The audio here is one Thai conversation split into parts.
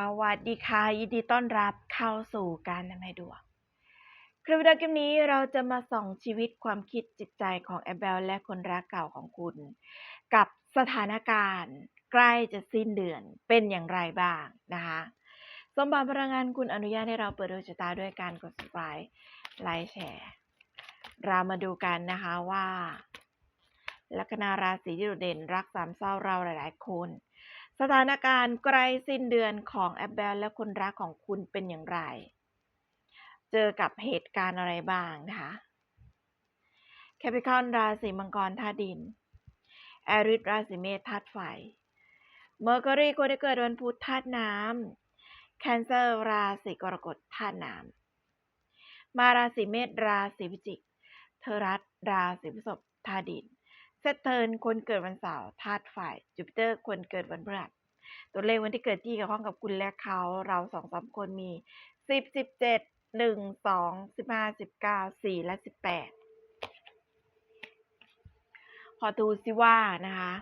สวัสดีค่ะยินดีต้อนรับเข้าสู่การนำให้ดวงคลิปวิดีโอคลิปนี้เราจะมาส่องชีวิตความคิดจิตใจของแอบเบลและคนรักเก่าของคุณ กับสถานการณ์ ใกล้จะสิ้นเดือนเป็นอย่างไรบ้างนะคะสมบัติพลังงานคุณอนุญาตให้เราเปิดดวงชะตาด้วยการกด subscribe ไลค์แชร์ เรามาดูกันนะคะว่า ลัคนาราศีที่โดดเด่นรักสามเศร้าเราหลาย ๆ คน สถานการณ์ใกล้สิ้นเดือนของแอปเบลและคนรักของคุณเป็นอย่างไร เจอกับเหตุการณ์อะไรบ้างนะคะแคปิคอนราศีมังกรธาดิน แอริสราศีเมษธาตุไฟ เมอร์กอรีคนที่เกิดวันพุธธาตุน้ำแคนเซอร์ราศีกรกฎธาตุน้ำมาราศีเมษราศีพิจิกเทอรัสราศีพฤษภธาดิน เซตเทิร์นคนเกิดวันเสาร์ธาตุไฟจูปิเตอร์คนเกิดวันพฤหัสตัวเลขวันที่เกิดที่เกี่ยวข้องกับคุณและเขาเราสองสามคนมีสิบสิบเจ็ดหนึ่งสองสิบห้าสิบเก้าสี่และสิบแปดขอดูซิว่านะคะ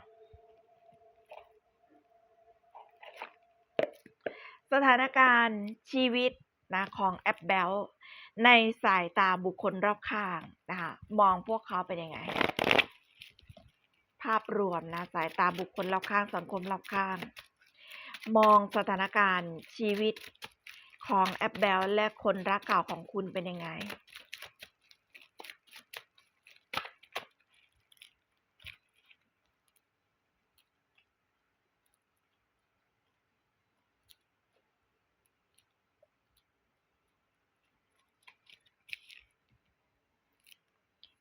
สถานการณ์ชีวิตนะของแอปเบลในสายตาบุคคลรอบข้างนะคะมองพวกเขาเป็นยังไง ภาพรวมนะสายตาบุคคลรอบข้างสังคมรอบข้าง มองสถานการณ์ชีวิตของแอปเบลและคนรักเก่าของคุณเป็นยังไง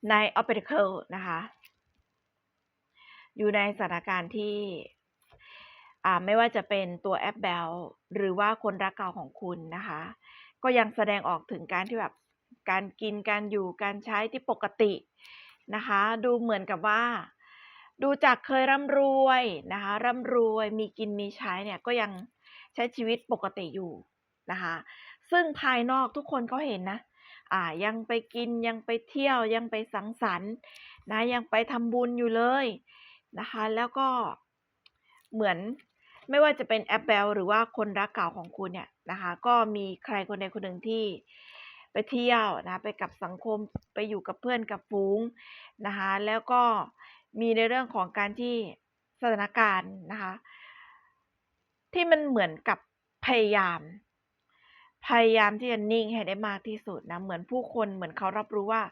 ใน o p e r a c l e นะคะ อยู่ในสถานการณ์ที่ไม่ว่าจะเป็นตัวแอปเบลหรือว่าคนรักเก่าของคุณนะคะ ก็ยังแสดงออกถึงการที่แบบการกินการอยู่การใช้ที่ปกตินะคะ ดูเหมือนกับว่า ดูจากเคยร่ำรวยนะคะร่ำรวยมีกินมีใช้เนี่ยก็ยังใช้ชีวิตปกติอยู่นะคะ ซึ่งภายนอกทุกคนเขาเห็นนะอ่ายังไปกินยังไปเที่ยวยังไปสังสรรค์นะยังไปทำบุญอยู่เลย นะคะ แล้วก็เหมือนไม่ว่าจะเป็นแอปเบลหรือว่าคนรักเก่าของคุณเนี่ยนะคะ ก็มีใครคนใดคนหนึ่งที่ไปเที่ยวนะไปกับสังคมไปอยู่กับเพื่อนกับฝูงนะคะแล้วก็มีในเรื่องของการที่สถานการณ์นะคะที่มันเหมือนกับพยายาม พยายามที่จะนิ่งให้ได้มากที่สุดนะเหมือนผู้คนเหมือนเขารับรู้ว่า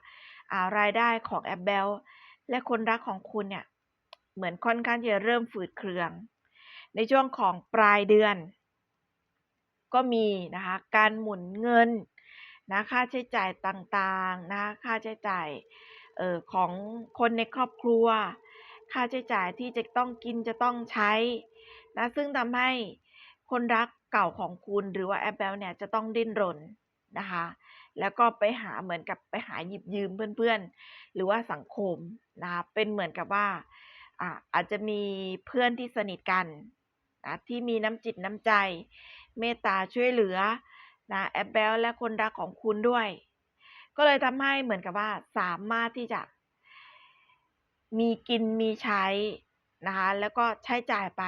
อารายได้ของแอปเบลและคนรักของคุณเนี่ย เหมือนค่อนข้างจะเริ่มฝืดเคือง ในช่วงของปลายเดือน ก็มีนะคะการหมุนเงินนะค่าใช้จ่ายต่างๆนะค่าใช้จ่ายเอ่อของคนในครอบครัว ค่าใช้จ่ายที่จะต้องกินจะต้องใช้นะซึ่งทำให้คนรักเก่าของคุณหรือว่าแอปเบลเนี่ยจะต้องดิ้นรนนะคะแล้วก็ไปหาเหมือนกับไปหาหยิบยืมเพื่อนๆ หรือว่าสังคมนะคะเป็นเหมือนกับว่า อ่าอาจจะมีเพื่อนที่สนิทกันนะที่มีน้ำจิตน้ำใจ เมตตาช่วยเหลือนะแอปเบลและคนรักของคุณด้วย ก็เลยทำให้เหมือนกับว่าสามารถที่จะมีกินมีใช้นะคะแล้วก็ใช้จ่ายไป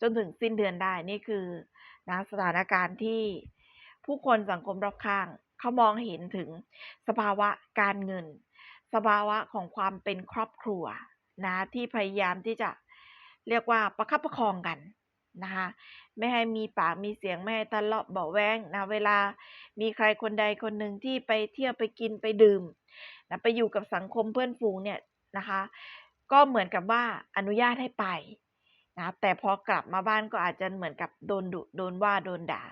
จนถึงสิ้นเดือนได้นี่คือนะสถานการณ์ที่ผู้คนสังคมรอบข้าง เขามองเห็นถึงสภาวะการเงิน สภาวะของความเป็นครอบครัว นะที่พยายามที่จะเรียกว่าประคับประคองกันนะคะไม่ให้มีปากมีเสียงไม่ให้ทะเลาะเบาแวงนะเวลามีใครคนใดคนหนึ่งที่ไปเที่ยวไปกินไปดื่มนะไปอยู่กับสังคมเพื่อนฝูงเนี่ยนะคะ ก็เหมือนกับว่าอนุญาตให้ไปนะแต่พอกลับมาบ้านก็อาจจะเหมือนกับโดนดุโดนว่าโดนด่า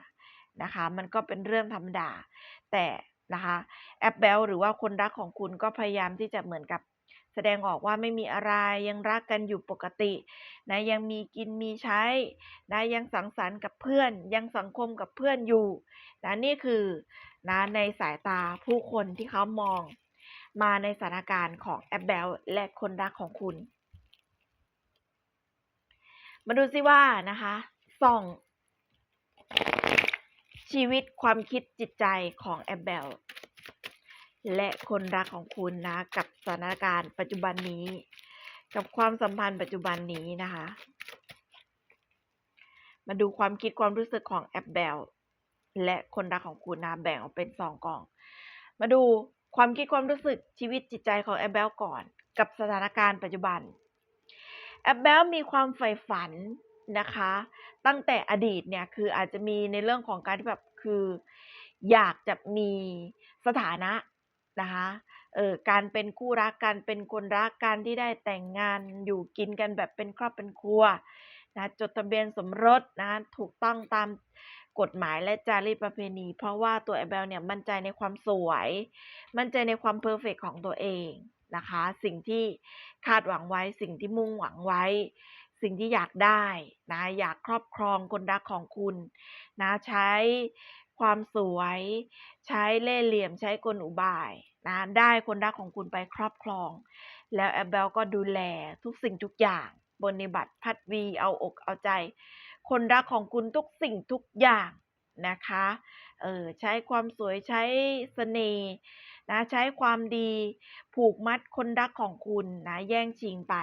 นะคะ มันก็เป็นเรื่องธรรมดาแต่นะคะแอปเบลหรือว่าคนรักของคุณก็พยายามที่จะเหมือนกับ แสดงออกว่าไม่มีอะไรยังรักกันอยู่ปกตินะยังมีกินมีใช้นะยังสังสรรค์กับเพื่อน ยังสังคมกับเพื่อนอยู่นะนี่คือนะในสายตาผู้คนที่เขามองมาในสถานการณ์ของแอปเบลและคนรักของคุณ มาดูซิว่านะคะส่องชีวิตความคิดจิตใจของแอปเบล และคนรักของคุณนะ กับสถานการณ์ปัจจุบันนี้ กับความสัมพันธ์ปัจจุบันนี้นะคะ มาดูความคิดความรู้สึกของแอปเบลและคนรักของคุณนะแบ่งออกเป็นสองกอง มาดูความคิดความรู้สึกชีวิตจิตใจของแอปเบลก่อน กับสถานการณ์ปัจจุบันแอปเบลมีความใฝ่ฝันนะคะ ตั้งแต่อดีตเนี่ยคืออาจจะมีในเรื่องของการที่แบบคือ อยากจะมีสถานะ นะคะเออการเป็นคู่รักการเป็นคนรักการที่ได้แต่งงานอยู่กินกันแบบเป็นครอบเป็นครัวนะจดทะเบียนสมรสนะถูกต้องตามกฎหมายและจารีตประเพณี เพราะว่าตัวแอเบลเนี่ยมั่นใจในความสวย มั่นใจในความเพอร์เฟกของตัวเองนะคะ สิ่งที่คาดหวังไว้สิ่งที่มุ่งหวังไว้ สิ่งที่อยากได้นะอยากครอบครองคนรักของคุณนะใช้ความสวย ใช้เล่ห์เหลี่ยมใช้กลอุบาย นะได้คนรักของคุณไปครอบครอง แล้วแอปเบลก็ดูแลทุกสิ่งทุกอย่างบนนิบัติพัดวีเอาอกเอาใจ คนรักของคุณทุกสิ่งทุกอย่างนะคะเออใช้ความสวยใช้เสน่ห์นะใช้ความดีผูกมัดคนรักของคุณนะแย่งชิงไป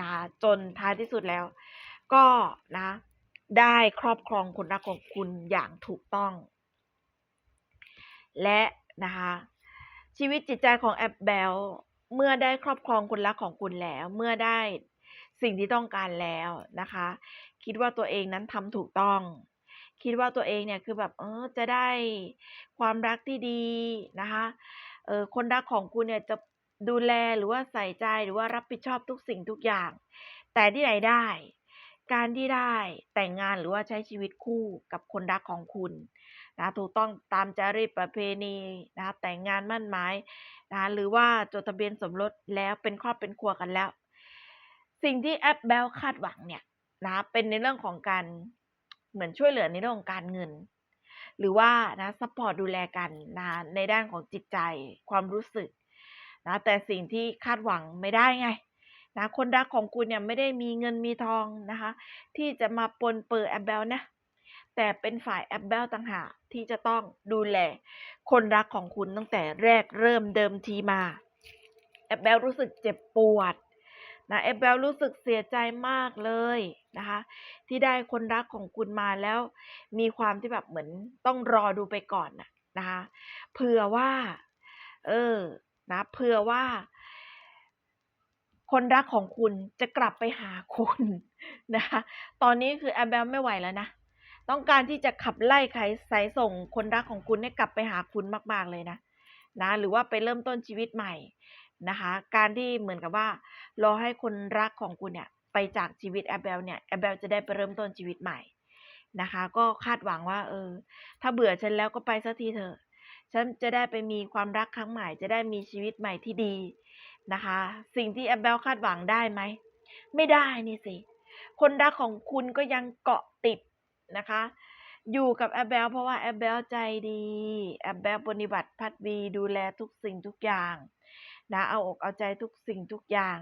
นะจนท้ายที่สุดแล้ว ก็นะได้ครอบครองคนรักของคุณอย่างถูกต้อง และนะคะ ชีวิตจิตใจของแอปเบลเมื่อได้ครอบครองคนรักของคุณแล้ว เมื่อได้สิ่งที่ต้องการแล้วนะคะ คิดว่าตัวเองนั้นทำถูกต้อง คิดว่าตัวเองเนี่ยคือแบบเออจะได้ความรักที่ดีนะคะเออคนรักของคุณเนี่ยจะดูแลหรือว่าใส่ใจหรือว่ารับผิดชอบทุกสิ่งทุกอย่าง แต่ที่ไหนได้ การที่ได้แต่งงานหรือว่าใช้ชีวิตคู่กับคนรักของคุณนะถูกต้องตามจารีตประเพณีนะแต่งงานมั่นหมายนะหรือว่าจดทะเบียนสมรสแล้วเป็นครอบเป็นครัวกันแล้ว สิ่งที่แอปเบลคาดหวังเนี่ยนะเป็นในเรื่องของการเหมือนช่วยเหลือในเรื่องของการเงิน หรือว่านะซัพพอร์ตดูแลกันนะในด้านของจิตใจความรู้สึกนะแต่สิ่งที่คาดหวังไม่ได้ไง นะคนรักของคุณเนี่ยไม่ได้มีเงินมีทองนะคะ ที่จะมาปนเปื้อแอปเบลนะ แต่เป็นฝ่ายแอปเบลต่างหากที่จะต้องดูแล คนรักของคุณตั้งแต่แรกเริ่มเดิมทีมาแอปเบลรู้สึกเจ็บปวดนะแอปเบลรู้สึกเสียใจมากเลยนะคะ ที่ได้คนรักของคุณมาแล้ว มีความที่แบบเหมือนต้องรอดูไปก่อนนะนะคะเผื่อว่า เออนะเผื่อว่า คนรักของคุณจะกลับไปหาคุณนะคะ ตอนนี้คือแอมเบลไม่ไหวแล้วนะ ต้องการที่จะขับไล่ใครสายส่งคนรักของคุณให้กลับไปหาคุณมาก ๆ เลยนะ นะ หรือว่าไปเริ่มต้นชีวิตใหม่นะคะ การที่เหมือนกับว่า รอให้คนรักของคุณเนี่ยไปจากชีวิตแอปเบลเนี่ยแอปเบลจะได้ไปเริ่มต้นชีวิตใหม่นะคะ ก็คาดหวังว่า เออ ถ้าเบื่อฉันแล้วก็ไปสักทีเถอะฉันจะได้ไปมีความรักครั้งใหม่ จะได้มีชีวิตใหม่ที่ดี นะคะ สิ่งที่แอปเบลคาดหวังได้ไหม ไม่ได้นี่สิ คนรักของคุณก็ยังเกาะติดนะคะ อยู่กับแอปเบลเพราะว่าแอปเบลใจดีแอปเบลปฏิบัติพัดวีดูแลทุกสิ่งทุกอย่างนะเอาอกเอาใจทุกสิ่งทุกอย่าง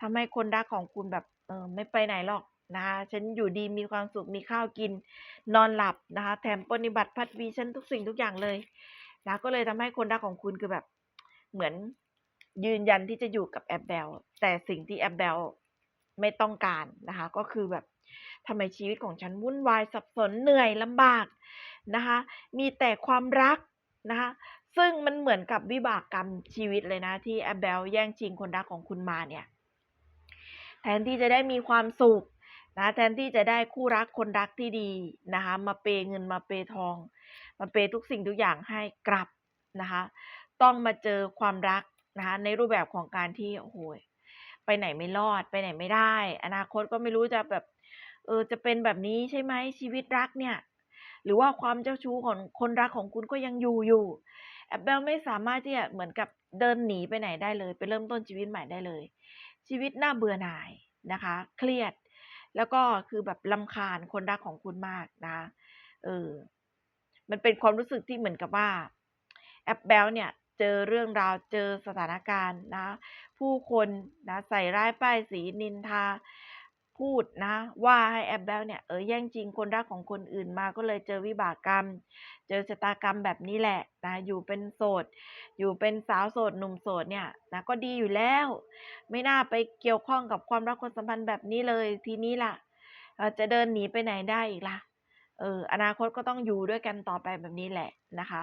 ทำให้คนรักของคุณแบบเออไม่ไปไหนหรอกนะคะฉันอยู่ดีมีความสุขมีข้าวกิน นอนหลับนะคะ แถมปฏิบัติพัดวีฉันทุกสิ่งทุกอย่างเลยนะก็เลยทำให้คนรักของคุณคือแบบเหมือน ยืนยันที่จะอยู่กับแอปเบลแต่สิ่งที่แอปเบลไม่ต้องการนะคะ ก็คือแบบทำไมชีวิตของฉันวุ่นวายสับสนเหนื่อยลำบากนะคะ มีแต่ความรักนะคะ ซึ่งมันเหมือนกับวิบากกรรมชีวิตเลยนะ ที่แอปเบลแย่งชิงคนรักของคุณมาเนี่ย แทนที่จะได้มีความสุขนะแทนที่จะได้คู่รักคนรักที่ดีนะคะ มาเปเงินมาเปทอง มาเปทุกสิ่งทุกอย่างให้กลับนะคะ ต้องมาเจอความรัก นะคะในรูปแบบของการที่โอ้โหไปไหนไม่รอดไปไหนไม่ได้ อนาคตก็ไม่รู้จะแบบเออจะเป็นแบบนี้ใช่ไหมชีวิตรักเนี่ย หรือว่าความเจ้าชู้ของคนรักของคุณก็ยังอยู่อยู่แอปเบลไม่สามารถที่จะเหมือนกับเดินหนีไปไหนได้เลย ไปเริ่มต้นชีวิตใหม่ได้เลย ชีวิตน่าเบื่อหน่ายนะคะ เครียด แล้วก็คือแบบลำคาญคนรักของคุณมากนะเออมันเป็นความรู้สึกที่เหมือนกับว่าแอปเบลเนี่ย เจอเรื่องราวเจอสถานการณ์นะ ผู้คนนะใส่ร้ายป้ายสีนินทา พูดนะ ว่าให้แอปเบลเนี่ยเออแย่งจริงคนรักของคนอื่นมาก็เลยเจอวิบากกรรม เจอชะตากรรมแบบนี้แหละนะอยู่เป็นโสด อยู่เป็นสาวโสดหนุ่มโสดเนี่ยนะก็ดีอยู่แล้ว ไม่น่าไปเกี่ยวข้องกับความรักความสัมพันธ์แบบนี้เลยทีนี้ล่ะจะเดินหนีไปไหนได้อีกล่ะเอออนาคตก็ต้องอยู่ด้วยกันต่อไปแบบนี้แหละนะคะ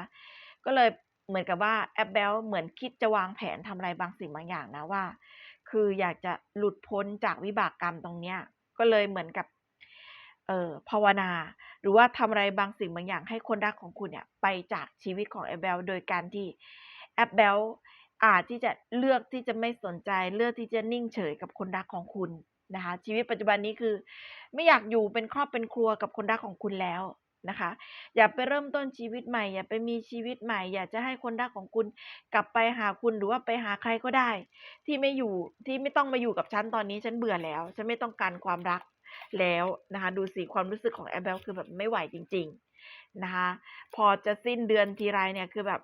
ก็เลย เหมือนกับว่าแอปเบลเหมือนคิดจะวางแผนทำอะไรบางสิ่งบางอย่างนะว่า คืออยากจะหลุดพ้นจากวิบากกรรมตรงเนี้ย ก็เลยเหมือนกับ เอ่อภาวนา หรือว่าทำอะไรบางสิ่งบางอย่าง ให้คนรักของคุณเนี่ยไปจากชีวิตของแอปเบลโดยการที่แอปเบลอาจที่จะเลือกที่จะไม่สนใจ เลือกที่จะนิ่งเฉยกับคนรักของคุณนะคะ ชีวิตปัจจุบันนี้คือ ไม่อยากอยู่เป็นครอบเป็นครัวกับคนรักของคุณแล้ว นะคะ อย่าไปเริ่มต้นชีวิตใหม่ อย่าไปมีชีวิตใหม่ อยากจะให้คนรักของคุณกลับไปหาคุณหรือว่าไปหาใครก็ได้ ที่ไม่อยู่ที่ไม่ต้องมาอยู่กับฉันตอนนี้ฉันเบื่อแล้ว ฉันไม่ต้องการความรักแล้วนะคะดูสิความรู้สึกของแอมเบลคือแบบไม่ไหวจริง ๆนะคะพอจะสิ้นเดือนทีไรเนี่ยคือแบบ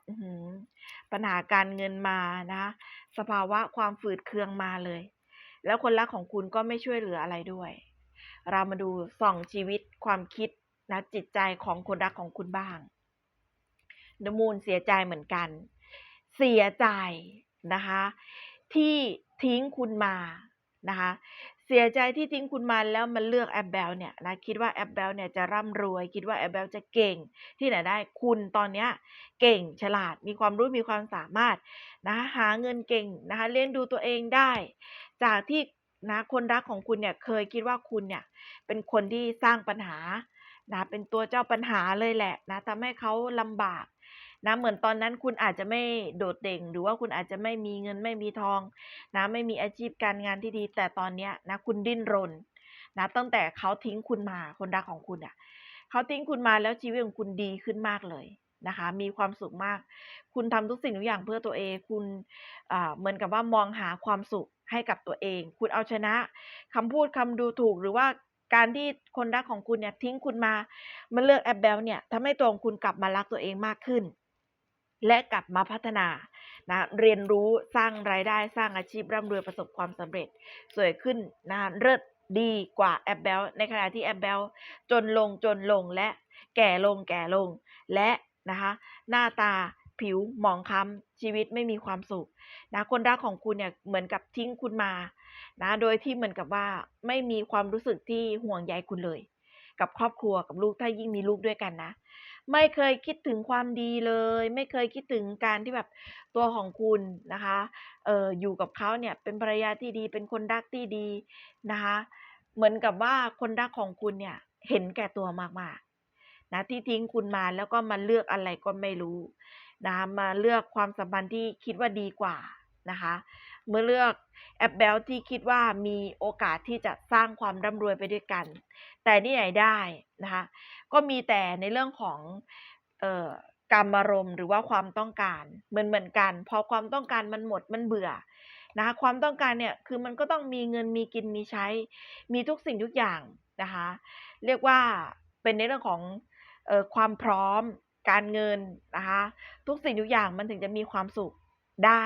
ปัญหาการเงินมานะคะสภาวะความฝืดเคืองมาเลย แล้วคนรักของคุณก็ไม่ช่วยเหลืออะไรด้วย เรามาดูส่องชีวิตความคิด นะจิตใจของคนรักของคุณบ้างนมูลเสียใจเหมือนกัน เสียใจนะคะ ที่ทิ้งคุณมานะคะเสียใจที่ทิ้งคุณมาแล้วมันเลือกแอปเบลเนี่ยนะคิดว่าแอปเบลเนี่ยจะร่ำรวย คิดว่าแอปเบลจะเก่งที่ไหนได้คุณตอนเนี้ยเก่งฉลาดมีความรู้มีความสามารถนะหาเงินเก่งนะคะเลี้ยงดูตัวเองได้ จากที่นะคนรักของคุณเนี่ยเคยคิดว่าคุณเนี่ยเป็นคนที่สร้างปัญหา นะเป็นตัวเจ้าปัญหาเลยแหละนะทำให้เขาลำบากนะเหมือนตอนนั้นคุณอาจจะไม่โดดเด่นหรือว่าคุณอาจจะไม่มีเงินไม่มีทองนะไม่มีอาชีพการงานที่ดี แต่ตอนเนี้ยนะคุณดิ้นรนนะตั้งแต่เขาทิ้งคุณมาคนรักของคุณอะเขาทิ้งคุณมาแล้วชีวิตของคุณดีขึ้นมากเลยนะคะ มีความสุขมาก คุณทำทุกสิ่งทุกอย่างเพื่อตัวเอง คุณอ่าเหมือนกับว่ามองหาความสุขให้กับตัวเอง คุณเอาชนะคำพูดคำดูถูกหรือว่า การที่คนรักของคุณเนี่ยทิ้งคุณมามาเลือกแอปเบลเนี่ยทำให้ตัวของคุณกลับมารักตัวเองมากขึ้น และกลับมาพัฒนานะเรียนรู้สร้างรายได้สร้างอาชีพร่ำรวยประสบความสำเร็จ สวยขึ้นนะเลิศดีกว่าแอปเบลในขณะที่แอปเบลจนลงจนลงและแก่ลงแก่ลง และนะคะหน้าตาผิวหมองคล้ำชีวิตไม่มีความสุขนะคนรักของคุณเนี่ยเหมือนกับทิ้งคุณมา นะโดยที่เหมือนกับว่าไม่มีความรู้สึกที่ห่วงใยคุณเลย กับครอบครัวกับลูกถ้ายิ่งมีลูกด้วยกันนะ ไม่เคยคิดถึงความดีเลย ไม่เคยคิดถึงการที่แบบตัวของคุณนะคะเอออยู่กับเขาเนี่ยเป็นภรรยาที่ดีเป็นคนรักที่ดีนะคะ เหมือนกับว่าคนรักของคุณเนี่ยเห็นแก่ตัวมากๆนะที่ทิ้งคุณมาแล้วก็มาเลือกอะไรก็ไม่รู้นะมาเลือกความสัมพันธ์ที่คิดว่าดีกว่านะคะ เมื่อเลือกแอปเบลที่คิดว่ามีโอกาสที่จะสร้างความร่ำรวยไปด้วยกัน แต่นี่ไหนได้นะคะก็มีแต่ในเรื่องของเอ่อกรรมารมณ์หรือว่าความต้องการเหมือนเหมือนกัน พอความต้องการมันหมดมันเบื่อนะคะความต้องการเนี่ยคือมันก็ต้องมีเงินมีกินมีใช้ มีทุกสิ่งทุกอย่างนะคะเรียกว่าเป็นในเรื่องของเอ่อความพร้อมการเงินนะคะทุกสิ่งทุกอย่างมันถึงจะมีความสุขได้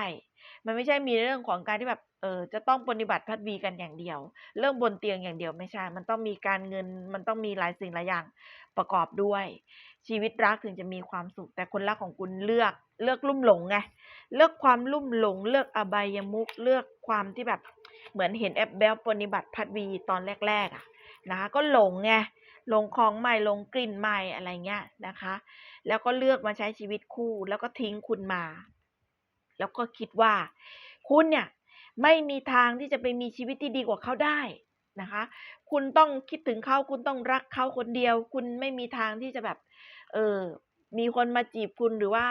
มันไม่ใช่มีเรื่องของการที่แบบเออจะต้องปฏิบัติพัดวีกันอย่างเดียว เรื่องบนเตียงอย่างเดียวไม่ใช่ มันต้องมีการเงิน มันต้องมีหลายสิ่งหลายอย่างประกอบด้วย ชีวิตรักถึงจะมีความสุข แต่คนรักของคุณเลือกเลือกลุ่มหลงไงเลือกความลุ่มหลง เลือกอบายมุกเลือกความที่แบบเหมือนเห็นแอปเบลปฏิบัติพัดวีตอนแรกๆอะนะคะก็หลงไงหลงของใหม่หลงกลิ่นใหม่อะไรเงี้ยนะคะ แล้วก็เลือกมาใช้ชีวิตคู่แล้วก็ทิ้งคุณมา แล้วก็คิดว่า คุณเนี่ยไม่มีทางที่จะไปมีชีวิตที่ดีกว่าเขาได้นะคะ คุณต้องคิดถึงเขาคุณต้องรักเขาคนเดียว คุณไม่มีทางที่จะแบบ เออ มีคนมาจีบคุณหรือว่า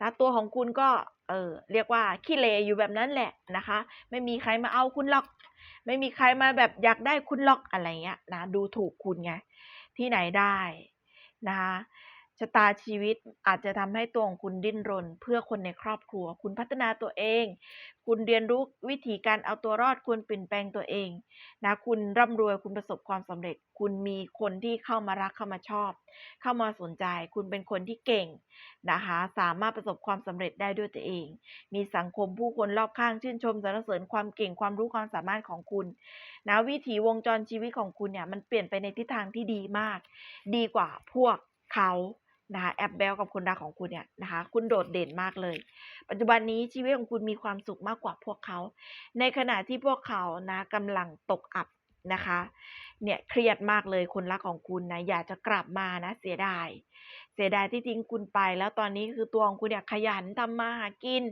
นะตัวของคุณก็ เออเรียกว่าขี้เลอยู่แบบนั้นแหละนะคะ ไม่มีใครมาเอาคุณหรอก ไม่มีใครมาแบบอยากได้คุณหรอกอะไรเงี้ยนะดูถูกคุณไงที่ไหนได้นะคะ ชะตาชีวิตอาจจะทำให้ตัวของคุณดิ้นรน เพื่อคนในครอบครัว คุณพัฒนาตัวเอง คุณเรียนรู้วิธีการเอาตัวรอดคุณเปลี่ยนแปลงตัวเองนะคุณร่ำรวยคุณประสบความสำเร็จ คุณมีคนที่เข้ามารักเข้ามาชอบ เข้ามาสนใจ คุณเป็นคนที่เก่งนะคะสามารถประสบความสำเร็จได้ด้วยตัวเอง มีสังคมผู้คนรอบข้างชื่นชมสรรเสริญความเก่งความรู้ความสามารถของคุณนะวิถีวงจรชีวิตของคุณเนี่ยมันเปลี่ยนไปในทิศทางที่ดีมาก ดีกว่าพวกเขา นะคะแอปเบลกับคนรักของคุณเนี่ยนะคะคุณโดดเด่นมากเลย ปัจจุบันนี้ชีวิตของคุณมีความสุขมากกว่าพวกเขา ในขณะที่พวกเขานะกำลังตกอับนะคะเนี่ยเครียดมากเลยคนรักของคุณนะอยากจะกลับมานะเสียดาย เสียดายที่ทิ้งคุณไป แล้วตอนนี้คือตัวของคุณเนี่ยขยันทำมาหากิน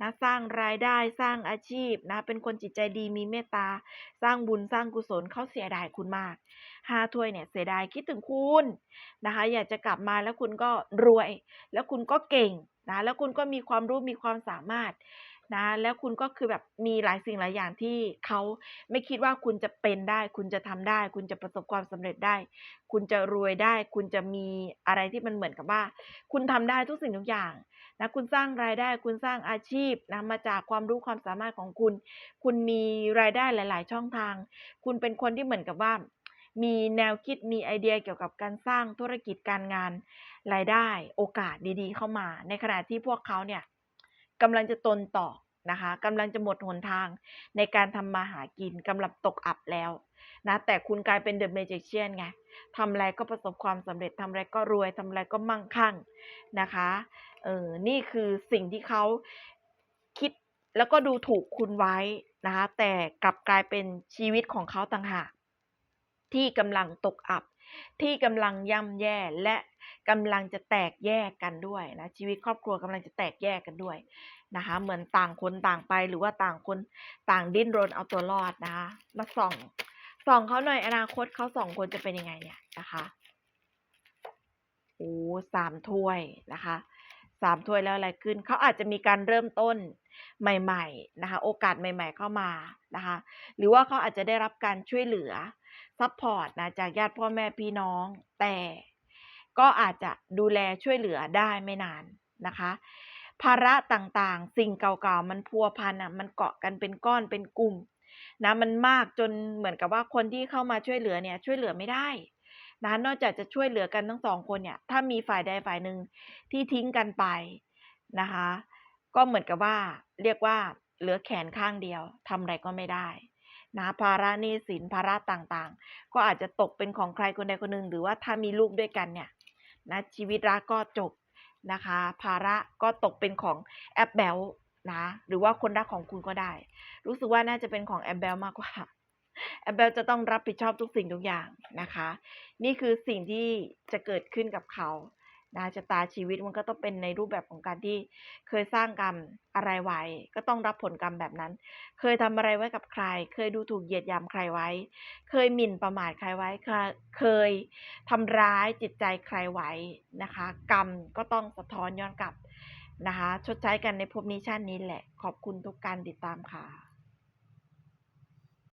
นะสร้างรายได้สร้างอาชีพนะเป็นคนจิตใจดีมีเมตตา สร้างบุญสร้างกุศลเขาเสียดายคุณมากห้าถ้วยเนี่ยเสียดายคิดถึงคุณนะคะ อยากจะกลับมาแล้วคุณก็รวย แล้วคุณก็เก่งนะแล้วคุณก็มีความรู้มีความสามารถ นะ แล้วคุณก็คือแบบมีหลายสิ่งหลายอย่างที่เขาไม่คิดว่าคุณจะเป็นได้ คุณจะทำได้ คุณจะประสบความสำเร็จได้ คุณจะรวยได้ คุณจะมีอะไรที่มันเหมือนกับว่า คุณทำได้ทุกสิ่งทุกอย่างนะคุณสร้างรายได้คุณสร้างอาชีพนะมาจากความรู้ความสามารถของคุณ คุณมีรายได้หลาย ๆ ช่องทาง คุณเป็นคนที่เหมือนกับว่า มีแนวคิดมีไอเดียเกี่ยวกับการสร้างธุรกิจการงานรายได้โอกาสดีๆ เข้ามา ในขณะที่พวกเขาเนี่ย กำลังจะตนต่อนะคะกำลังจะหมดหนทางในการทำมาหากินกำลังตกอับแล้วนะแต่คุณกลายเป็นเดอะเมจิเชียนไงทำอะไรก็ประสบความสำเร็จทำอะไรก็รวยทำอะไรก็มั่งคั่งนะคะเออนี่คือสิ่งที่เขาคิดแล้วก็ดูถูกคุณไว้นะคะแต่กลับกลายเป็นชีวิตของเขาต่างหากที่กำลังตกอับ ที่กำลังย่ำแย่และกำลังจะแตกแยกกันด้วยนะชีวิตครอบครัวกำลังจะแตกแยกกันด้วยนะคะเหมือนต่างคนต่างไปหรือว่าต่างคนต่างดิ้นรนเอาตัวรอดนะคะมาส่องส่องเขาหน่อยอนาคตเขาสองคนจะเป็นยังไงเนี่ยนะคะโอ้สามถ้วยนะคะสามถ้วยแล้วอะไรขึ้นเขาอาจจะมีการเริ่มต้นใหม่ ๆนะคะ โอกาสใหม่ ๆ เข้ามานะคะ หรือว่าเขาอาจจะได้รับการช่วยเหลือ ซัพพอร์ตนะจากญาติพ่อแม่พี่น้อง แต่ก็อาจจะดูแลช่วยเหลือได้ไม่นานนะคะ ภาระต่างๆ สิ่งเก่าๆ มันพัวพันอะมันเกาะกันเป็นก้อนเป็นกลุ่มนะมันมากจนเหมือนกับว่าคนที่เข้ามาช่วยเหลือเนี่ยช่วยเหลือไม่ได้นะนอกจากจะช่วยเหลือกันทั้งสองคนเนี่ยถ้ามีฝ่ายใดฝ่ายหนึ่งที่ทิ้งกันไปนะคะ ก็เหมือนกับว่าเรียกว่าเหลือแขนข้างเดียวทำอะไรก็ไม่ได้ นะภาระหนี้สินภาระต่างๆ ก็อาจจะตกเป็นของใครคนใดคนหนึ่ง หรือว่าถ้ามีลูกด้วยกันเนี่ยนะชีวิตรักก็จบนะคะ ภาระก็ตกเป็นของแอปเบลนะหรือว่าคนรักของคุณก็ได้ รู้สึกว่าน่าจะเป็นของแอปเบลมากกว่าแอปเบลจะต้องรับผิดชอบทุกสิ่งทุกอย่างนะคะ นี่คือสิ่งที่จะเกิดขึ้นกับเขา นะชะตาชีวิตมันก็ต้องเป็นในรูปแบบของการที่เคยสร้างกรรมอะไรไว้ ก็ต้องรับผลกรรมแบบนั้น เคยทำอะไรไว้กับใคร เคยดูถูกเหยียดยามใครไว้ เคยหมิ่นประมาทใครไว้ เคยทำร้ายจิตใจใครไว้นะคะ กรรมก็ต้องสะท้อนย้อนกลับนะคะ ชดใช้กันในภพนี้ชาตินี้แหละ ขอบคุณทุกการติดตามค่ะ